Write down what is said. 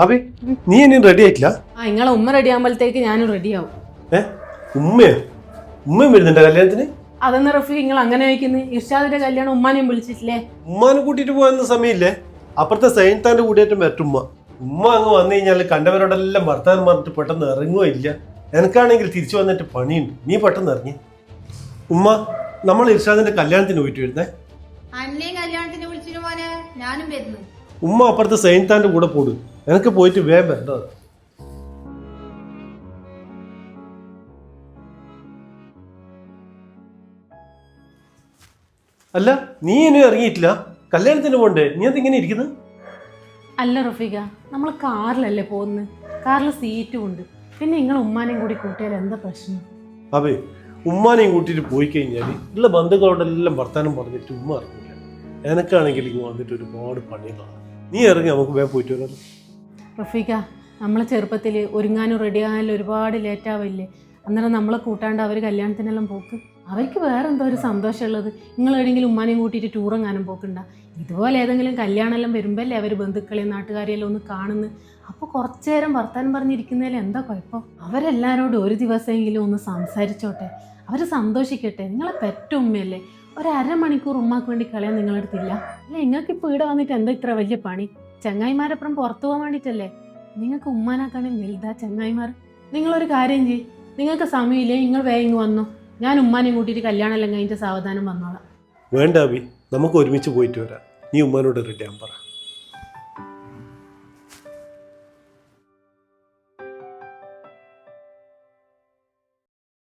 ആബി നീ ഇനി റെഡി ആയിട്ടില്ല? ആ നിങ്ങളെ ഉമ്മ റെഡി ആകുമ്പോഴത്തേക്ക് ഞാനും റെഡിയാവും ഏ? ഉമ്മയോ? ഉമ്മയും വരുന്നുണ്ട് കല്യാണത്തിന്? അതെന്ന് റഫി നിങ്ങൾ അങ്ങനെ ചോദിക്കുന്നത് ഇർഷാദിന്റെ കല്യാണം ഉമ്മാനെയും വിളിച്ചിട്ടില്ലേ? ഉമ്മാനെ കൂട്ടിയിട്ട് പോയെന്ന സമയമില്ലേ? അപ്പുറത്തെ സൈൻതാന്റെ കൂടിയേറ്റം മറ്റുമ്മ ഉമ്മ. അങ്ങ് വന്നു കഴിഞ്ഞാൽ കണ്ടവരോടെല്ലാം വർത്താനം പറഞ്ഞിട്ട് പെട്ടെന്ന് ഇറങ്ങുകയോ ഇല്ല? എനിക്കാണെങ്കിൽ തിരിച്ചു വന്നിട്ട് പണിയുണ്ട്. നീ പെട്ടെന്ന് ഇറങ്ങി. ഉമ്മ നമ്മൾ ഇർഷാദിന്റെ കല്യാണത്തിന് പോയിട്ട് വരുന്നേ. അന്നേം കല്യാണത്തിന് വിളിച്ചിട്ട് മോനെ. ഞാനും വരുന്നു. ഉമ്മ അപ്പുറത്തെ സൈൻതാന്റെ കൂടെ പോടും. എനിക്ക് പോയിട്ട് വേഗം വേണ്ടത് അല്ല നീ ഇനി ഇറങ്ങിയിട്ടില്ല? കല്യാണത്തിന് പോണ്ടേ? നീ എന്തിങ്ങനെ ഇരിക്കുന്നത്? അല്ല റഫീക നമ്മൾ കാറിലല്ലേ പോകുന്നത് കാറിൽ സീറ്റും ഉണ്ട്. പിന്നെ നിങ്ങൾ ഉമ്മാനെയും കൂടി കൂട്ടിയാൽ എന്താ പ്രശ്നം? അതെ ഉമ്മാനെയും കൂട്ടിയിട്ട് പോയി കഴിഞ്ഞാൽ ഉള്ള ബന്ധുക്കളോടെല്ലാം വർത്താനം പറഞ്ഞിട്ട് ഉമ്മ ഇറങ്ങില്ല. എനക്കാണെങ്കിൽ ഇങ്ങ് വന്നിട്ട് ഒരുപാട് പണികളാണ്. നീ ഇറങ്ങി നമുക്ക് വേഗം പോയിട്ട് വരാം. റഫീക നമ്മളെ ചെറുപ്പത്തിൽ ഒരുങ്ങാനും റെഡിയാകാനും ഒരുപാട് ലേറ്റ് ആവില്ലേ അന്നേരം നമ്മളെ കൂട്ടാണ്ട് അവർ കല്യാണത്തിനെല്ലാം പോക്ക്. അവർക്ക് വേറെ എന്തോ ഒരു സന്തോഷമുള്ളത്. നിങ്ങൾ എവിടെയെങ്കിലും ഉമ്മാനെയും കൂട്ടിയിട്ട് ടൂറെങ്ങാനും പോക്കുണ്ട? ഇതുപോലെ ഏതെങ്കിലും കല്യാണമെല്ലാം വരുമ്പോഴല്ലേ അവർ ബന്ധുക്കളെയും നാട്ടുകാരെയെല്ലാം ഒന്ന് കാണുന്നു. അപ്പോൾ കുറച്ചു നേരം വർത്താനം പറഞ്ഞിരിക്കുന്നതിൽ എന്താ കുഴപ്പം? അവരെല്ലാവരോടും ഒരു ദിവസമെങ്കിലും ഒന്ന് സംസാരിച്ചോട്ടെ. അവർ സന്തോഷിക്കട്ടെ. നിങ്ങളെ പെറ്റുമ്മയല്ലേ ഒരു ഉമ്മാക്ക് വേണ്ടി കളയാൻ നിങ്ങളെടുത്തില്ല? അല്ല നിങ്ങൾക്ക് ഇപ്പോൾ ഇവിടെ വന്നിട്ട് എന്താ ഇത്ര വലിയ പണി? ചങ്ങായിമാരപ്പുറം പുറത്തു പോകാൻ വേണ്ടിയിട്ടല്ലേ? നിങ്ങൾക്ക് ഉമ്മാനാക്കാണെങ്കിൽ വലുതാ ചങ്ങായിമാർ. നിങ്ങളൊരു കാര്യം ചെയ്യ്. നിങ്ങൾക്ക് സമയമില്ലേ? നിങ്ങൾ വേഗം വന്നു. ഞാൻ ഉമ്മാനെയും കൂട്ടിയിട്ട് കല്യാണം എല്ലാം കഴിഞ്ഞിട്ട് സാവധാനം വന്നോളാം. വേണ്ട അബി നമുക്ക് ഒരുമിച്ച് പോയിട്ട് വരാം. നീ ഉമ്മാനോട് റെഡി ആകാൻ പറ.